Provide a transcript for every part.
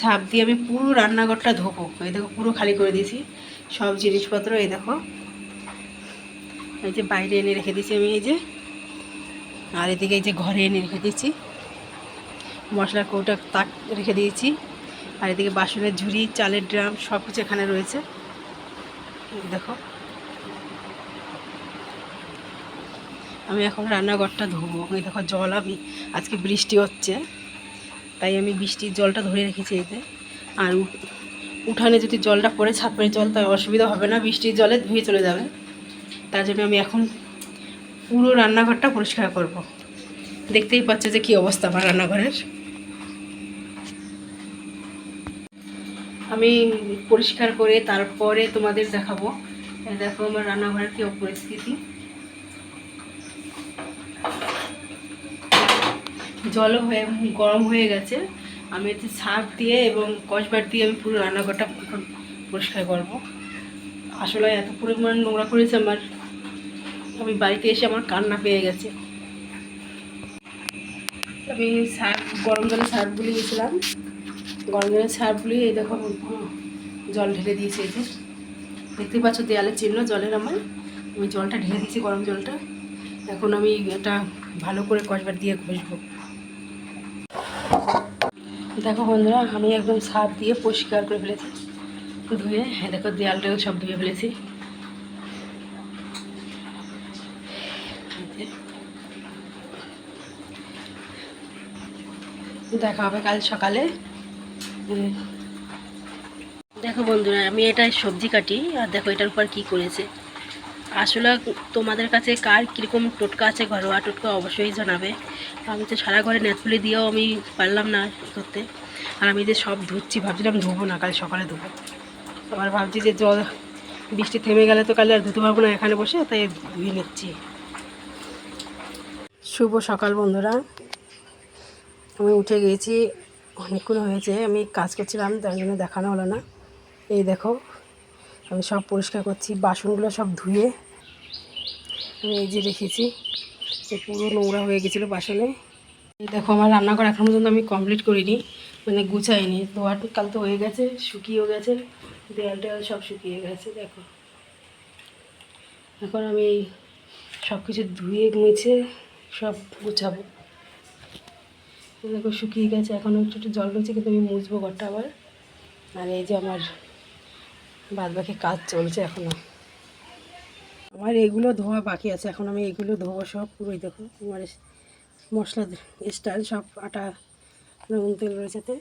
ছাপ দিয়ে আমি পুরো রান্নাঘরটা ধোবো। এই দেখো, পুরো খালি করে দিয়েছি। সব জিনিসপত্র, এই দেখো। এই যে বাইরে এনে রেখে দিয়েছি আমি, এই যে। আর এদিকে এই যে ঘরে এনে রেখে দিয়েছি। মশলার কৌটা তাক রেখে দিয়েছি। আর এদিকে বাসনের ঝুড়ি, চালের ড্রাম সব কিছু এখানে রয়েছে। দেখো। আমি এখন রান্নাঘরটা ধোবো। এই দেখো, জল আমি আজকে বৃষ্টি হচ্ছে। তাই আমি বৃষ্টির জলটা ধরে রেখেছি এতে। আর উঠানে যদি জলটা পড়ে ছাপের জল তাই অসুবিধা হবে না বৃষ্টির জলে ধুয়ে চলে যাবে। তার জন্য আমি এখন পুরো রান্নাঘরটা পরিষ্কার করব। দেখতেই পাচ্ছ যে কী অবস্থা আমার রান্নাঘরের। আমি পরিষ্কার করে তারপরে তোমাদের দেখাবো। দেখো আমার রান্নাঘরের কী পরিস্থিতি জলও হয়ে, গরম হয়ে গেছে। আমি এতে সার্ফ দিয়ে এবং কসবার দিয়ে আমি পুরো রান্নাঘরটা এখন পরিষ্কার করব। আসলে এত পরিমাণ নোংরা করেছে আমার। আমি বাড়িতে এসে আমার কান্না পেয়ে গেছে। আমি সার্ফ গরম জলে সার্ফ গুলি গেছিলাম গরম জলে সার্ফ গুলি এই দেখো, জল ঢেলে দিয়েছি এই দেখতে পাচ্ছ দেয়ালের চিহ্ন, জলের আমার। আমি জলটা ঢেলে দিয়েছি, গরম জলটা। এখন আমি এটা ভালো করে কসবার দিয়ে ঘষবো। দেখো বন্ধুরা, আমি একদম সার দিয়ে পরিষ্কার করে ফেলেছি। ধুয়ে দেখো দেয়ালটাও সব ধুয়ে ফেলেছি। দেখা হবে কাল সকালে। দেখো বন্ধুরা, আমি এটা সবজি কাটি, আর দেখো এটার উপর কি করেছে। আসলে তোমাদের কাছে কার কীরকম টোটকা আছে, ঘরোয়া টোটকা অবশ্যই জানাবে। আমি তো সারা ঘরে নেটফুলি দিয়েও আমি পারলাম না করতে আর আমি যে সব ধুচ্ছি, ভাবছিলাম ধুবো না, কাল সকালে ধুবো। আবার ভাবছি যে জল, বৃষ্টি থেমে গেলে তো কালে আর ধুতে পারব না এখানে বসে, তাই ধুয়ে নিচ্ছি। শুভ সকাল বন্ধুরা। আমি উঠে গিয়েছি অনেকক্ষণ হয়েছে, আমি কাজ করছিলাম, তার জন্য দেখানো হলো না। এই দেখো আমি সব পরিষ্কার করছি, বাসনগুলো সব ধুয়ে আমি এই যে রেখেছি। যে পুরো নোংরা হয়ে গেছিল বাসনে। দেখো, আমার রান্নাঘর এখন পর্যন্ত আমি কমপ্লিট করিনি মানে গুছাইনি। ধোয়ার কাল তো হয়ে গেছে, শুকিয়েও গেছে দেয়াল টেয়াল সব শুকিয়ে গেছে, দেখো। এখন আমি সব কিছু ধুয়ে মুছে সব গুছাবো। দেখো, শুকিয়ে গেছে, এখন একটু একটু জল রয়েছে, কিন্তু আমি মুছবো ঘরটা আবার। আর এই যে আমার বাদ বাকি কাজ চলছে এখনও আমার এগুলো ধোয়া বাকি আছে, এখন আমি এগুলো ধোবো সব পুরোই দেখো। আমার মশলা স্টাইল সব আটা নুন তেল রয়েছে তে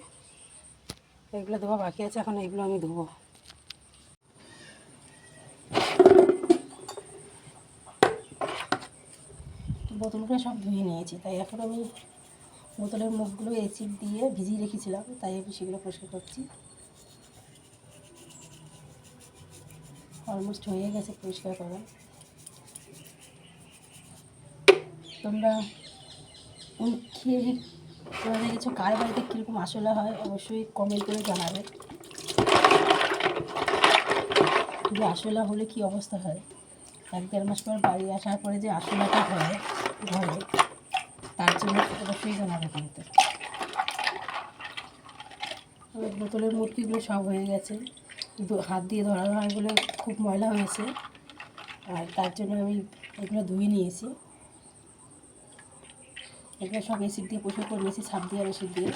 এগুলো ধোয়া বাকি আছে, এখন এগুলো আমি ধোবো। বোতলগুলো সব ধুয়ে নিয়েছি, তাই এখন আমি বোতলের মুখগুলো এসিড দিয়ে ভিজিয়ে রেখেছিলাম, তাই আমি সেগুলো পরিষ্কার করছি। অলমোস্ট হয়ে গেছে পরিষ্কার করা। তোমরা খেয়ে তোমরা দেখেছ কার বাড়িতে কীরকম আসলে হয়, অবশ্যই কমেন্ট করে জানাবে। যে আসলা হলে কি অবস্থা হয়? এক দেড় মাস পর বাড়ি আসার পরে যে আসলাটা হয় ঘরে, তার জন্য অবশ্যই জানাবে কিন্তু বোতলের মূর্তিগুলো সব হয়ে গেছে। হাত দিয়ে ধরা হয় বলে খুব ময়লা হয়েছে। আর তার জন্য আমি এগুলো ধুয়ে নিয়েছি। এগুলো সব এসিড দিয়ে পরিষ্কার করে নিয়েছি, ছাপ দিয়ে আর এসিড দিয়ে।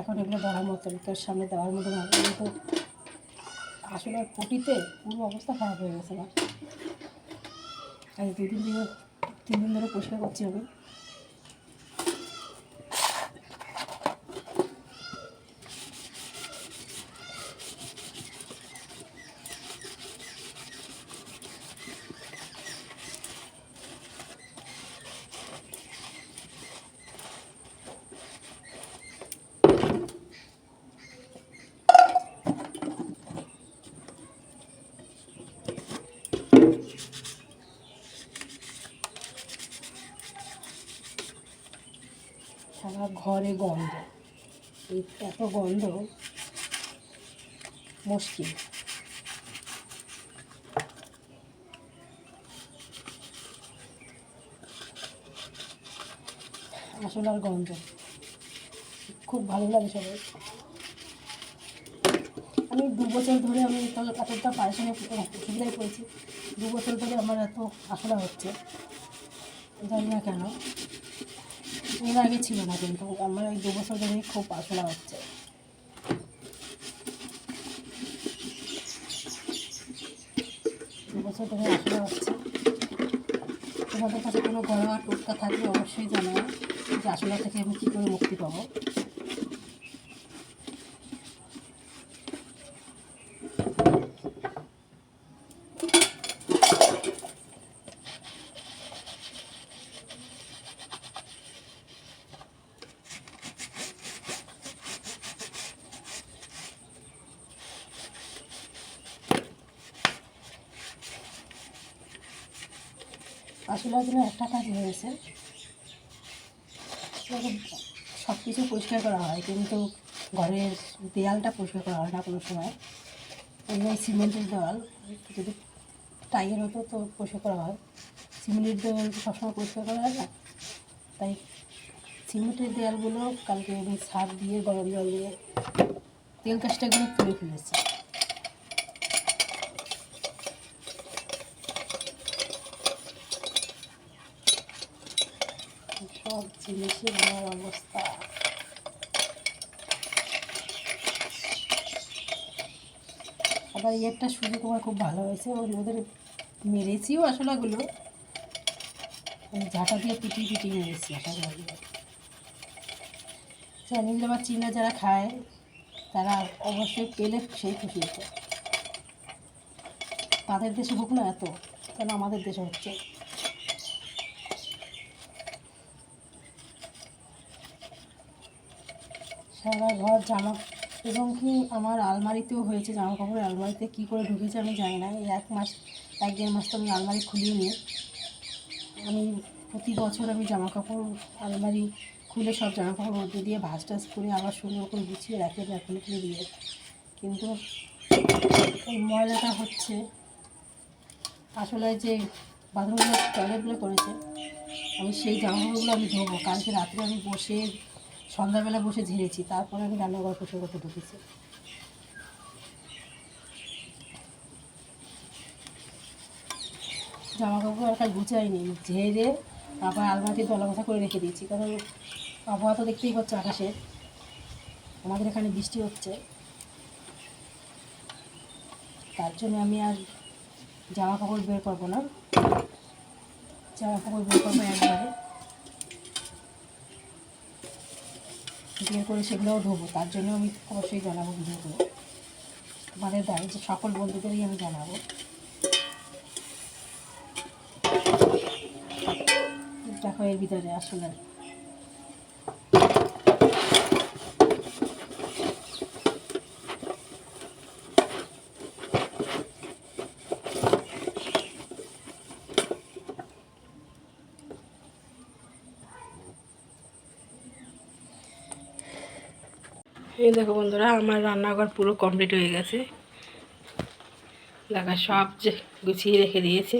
এখন এগুলো ধরার মতো তোর সামনে দেওয়ার মতো হবে কিন্তু আসলে পটিতে পুরো অবস্থা খারাপ হয়ে গেছে আমার দুদিন ধরে, তিন দিন ধরে পরিষ্কার করছি আমি। সারা ঘরে গন্ধ। এত গন্ধ মুশকিল। আসলে আর গন্ধ। খুব ভালো লাগে সবাই। আমি দু বছর ধরে আমি এতটা পারিশ্রমিক সুবিধায় পড়েছি দু বছর ধরে আমার এত আসলা হচ্ছে। জানি না কেন। এর আগে ছিল না কিন্তু আমার এই দু বছর ধরে খুব আসলা হচ্ছে। দু বছর ধরে আসলা হচ্ছে। তোমাদের কাছে কোনো ঘরোয়া টোটকা থাকলে অবশ্যই জানাও যে আসলা থেকে আমি কী করে মুক্তি পাবো। আসলে জন্য একটা কাজ হয়েছে সব কিছু পরিষ্কার করা হয়, কিন্তু ঘরের দেয়ালটা পরিষ্কার করা হয় না কোনো সময়। এমনি সিমেন্টের দেওয়াল যদি টাইয়ের হতো তো পরিষ্কার করা হয়। সিমেন্টের দেওয়াল সবসময় পরিষ্কার করা হয় না। তাই সিমেন্টের দেওয়ালগুলো কালকে আমি সার দিয়ে গরম জল দিয়ে তেল কাজটাগুলো তুলে ফেলেছি। সব জিনিসই আমার অবস্থা আবার এরটা সুযোগ আমার খুব ভালো হয়েছে। ওই ওদের মেরেছিও আসলাগুলো আমি ঝাঁটা দিয়ে পিটিয়ে পিটিয়ে মেরেছি আসলাগুলো যে আমার চীনা যারা খায়, তারা অবশ্যই পেলে সেই খুশি হতো। তাদের দেশে হোক না এত, কেন আমাদের দেশে হচ্ছে? সারা ঘর জামা এবং কি আমার আলমারিতেও হয়েছে জামা কাপড়ের আলমারিতে কী করে ঢুকেছে আমি জানি না। এই এক মাস, এক দেড় মাস তো আমি আলমারি খুলিয়ে নিই আমি প্রতি বছর আমি জামা কাপড় আলমারি খুলে সব জামা কাপড় মধ্যে দিয়ে ভাজ টাজ করে আবার সুন্দর করে গুছিয়ে রাখি রাখলে খুলে দিয়ে কিন্তু এই ময়লাটা হচ্ছে আসলে যে বাথরুমগুলো টয়লেটগুলো করেছে, আমি সেই জামা কাপড়গুলো আমি ধোবো। কালকে রাত্রে আমি বসে সন্ধ্যাবেলা বসে ঝেড়েছি, তারপরে আমি রান্নাঘর পরিষ্কার করতে ঢুকেছি। জামা কাপড় আর কাল গুছাইনি, ঝেড়ে আবার আলমারিতে দলা কথা করে রেখে দিয়েছি, কারণ আবহাওয়া তো দেখতেই পাচ্ছ আকাশে আমাদের এখানে বৃষ্টি হচ্ছে। তার জন্য আমি আর জামা কাপড় বের করব না। জামা কাপড় বের করব একবারে। বের করে সেগুলোও ধোবো। তার জন্য আমি অবশ্যই জানাব ভিডিওগুলো তোমাদের দায় যে সকল বন্ধুদেরই আমি জানাব। দেখো এর ভিতরে আসলে এই দেখো বন্ধুরা, আমার রান্নাঘর পুরো কমপ্লিট হয়ে গেছে। দেখা সব যে গুছিয়ে রেখে দিয়েছি।